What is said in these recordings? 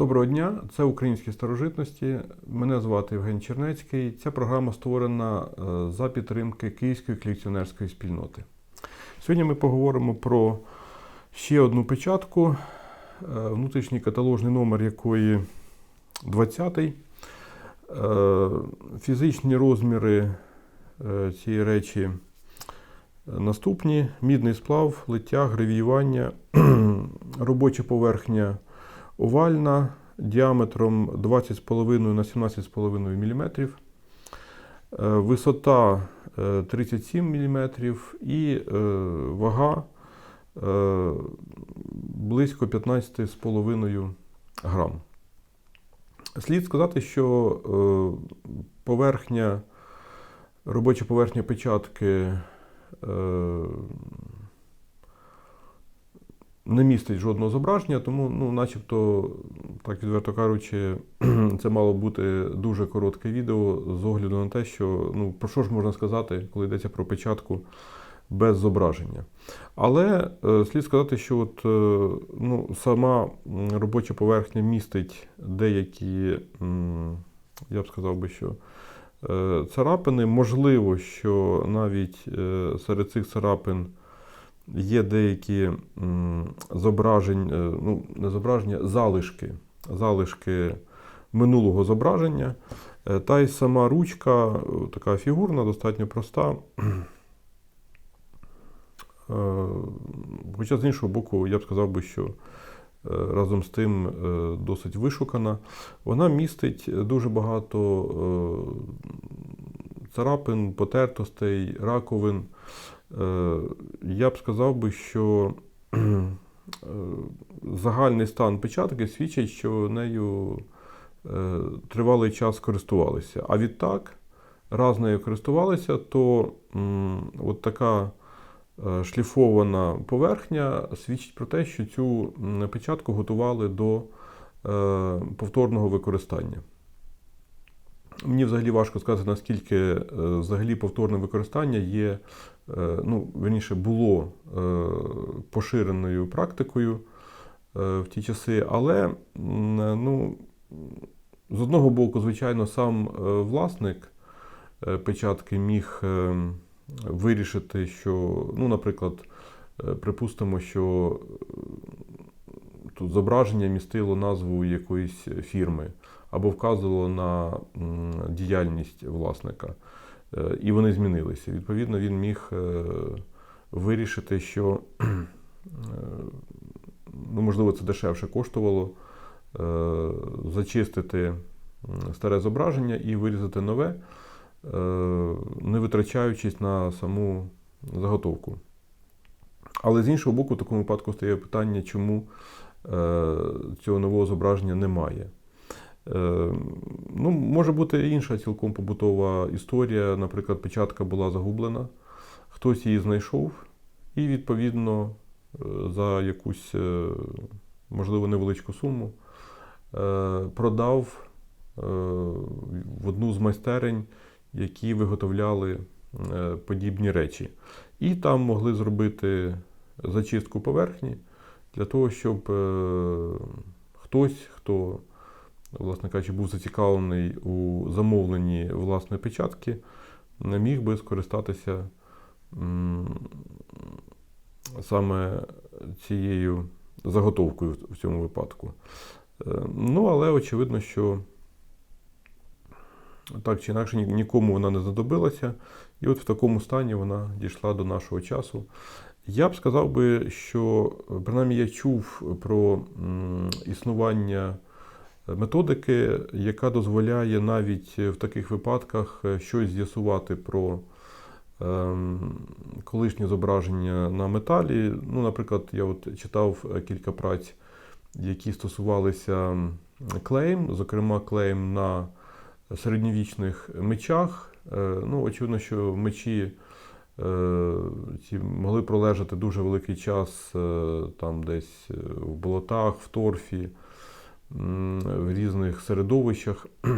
Доброго дня, це українські старожитності. Мене звати Євген Чернецький. Ця програма створена е, за підтримки Київської колекціонерської спільноти. Сьогодні ми поговоримо про ще одну печатку, е, внутрішній каталожний номер якої 20-й. Е, Фізичні розміри цієї речі наступні: мідний сплав, лиття, гравіювання, робоча поверхня овальна діаметром 20,5 на 17,5 мм, е, висота е, 37 мм і е, вага е, близько 15,5 грам. Слід сказати, що е, поверхня, робоча поверхня печатки е, не містить жодного зображення, тому, ну, начебто, так відверто кажучи, це мало бути дуже коротке відео з огляду на те, що ну, про що ж можна сказати, коли йдеться про печатку без зображення. Але е, слід сказати, що от, е, ну, сама робоча поверхня містить деякі, м, я б сказав би, що е, царапини. Можливо, що навіть е, серед цих царапин є деякі м, зображень, е, ну, не зображення, залишки, залишки минулого зображення. Е, Та й сама ручка, е, така фігурна, достатньо проста. Хоча з іншого боку, я б сказав би, що разом з тим досить вишукана. Вона містить дуже багато царапин, потертостей, раковин. Я б сказав би, що е, загальний стан печатки свідчить, що нею е, тривалий час користувалися. А відтак, раз нею користувалися, то от така е, шліфована поверхня свідчить про те, що цю печатку готували до повторного використання. Мені взагалі важко сказати, наскільки е, взагалі повторне використання є, е, ну, верніше, було е, поширеною практикою в ті часи, але ну, з одного боку, звичайно, сам власник печатки міг вирішити, що, ну, наприклад, припустимо, що тут зображення містило назву якоїсь фірми або вказувало на діяльність власника, Е, і вони змінилися. Відповідно, він міг е, вирішити, що е, ну, можливо це дешевше коштувало зачистити старе зображення і вирізати нове, не витрачаючись на саму заготовку. Але з іншого боку, в такому випадку стає питання, чому цього нового зображення немає. Е, Ну, може бути інша цілком побутова історія. Наприклад, печатка була загублена, хтось її знайшов, і, відповідно, е, за якусь, е, можливо, невеличку суму продав в одну з майстерень, які виготовляли подібні речі. І там могли зробити зачистку поверхні для того, щоб хтось, хто власне кажучи, був зацікавлений у замовленні власної печатки, не міг би скористатися саме цією заготовкою в цьому випадку. Е, Ну, але очевидно, що так чи інакше нікому вона не знадобилася. І от в такому стані вона дійшла до нашого часу. Я б сказав би, що принаймні я чув про існування методики, яка дозволяє навіть в таких випадках е, щось з'ясувати про ем, колишнє зображення на металі. Ну, наприклад, я от читав е, кілька праць, які стосувалися клейм, зокрема, клейм на середньовічних мечах. Е, Ну, очевидно, що мечі ці могли пролежати дуже великий час там десь в болотах, в торфі, в різних середовищах е,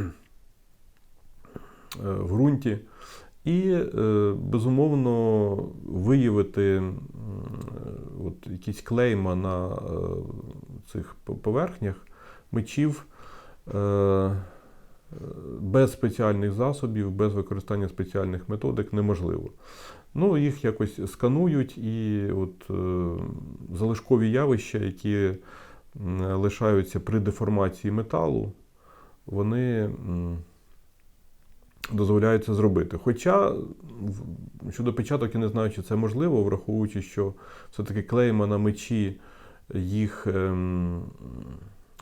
в ґрунті. І, е, безумовно, виявити от, якісь клейма на е, цих поверхнях мечів без спеціальних засобів, без використання спеціальних методик неможливо. Ну, їх якось сканують, і от залишкові явища, які лишаються при деформації металу, вони дозволяють зробити. Хоча щодо печаток я не знаю, чи це можливо, враховуючи, що все-таки клейма на мечі їх, ем,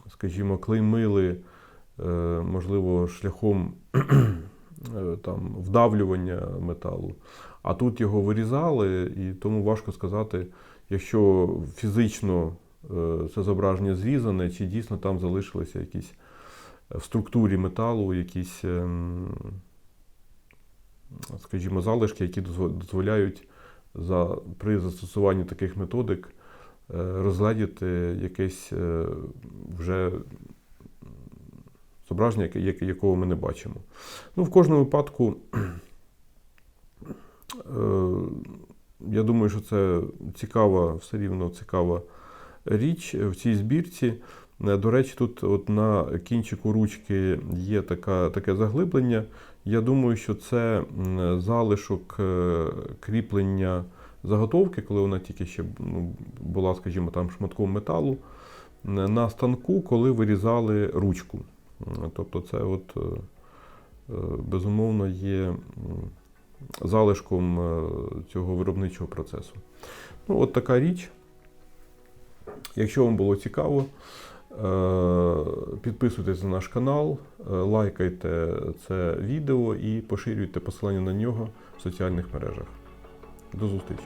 скажімо, клеймили, е, можливо, шляхом е, там, вдавлювання металу. А тут його вирізали, і тому важко сказати, якщо фізично це зображення зрізане, чи дійсно там залишилися якісь е, в структурі металу якісь, ем, скажімо, залишки, які дозволяють за, при застосуванні таких методик е, розгледіти якесь е, вже зображення, якого ми не бачимо. Ну, в кожному випадку, е, я думаю, що це цікава, все рівно цікава річ в цій збірці. Е, До речі, тут от на кінчику ручки є така, таке заглиблення. Я думаю, що це залишок е, кріплення заготовки, коли вона тільки ще ну, була, скажімо, там шматком металу, на станку, коли вирізали ручку. Тобто, це от, е, е, безумовно є залишком е, цього виробничого процесу. Ну, от така річ. Якщо вам було цікаво, е, підписуйтесь на наш канал, е, лайкайте це відео і поширюйте посилання на нього в соціальних мережах. До зустрічі!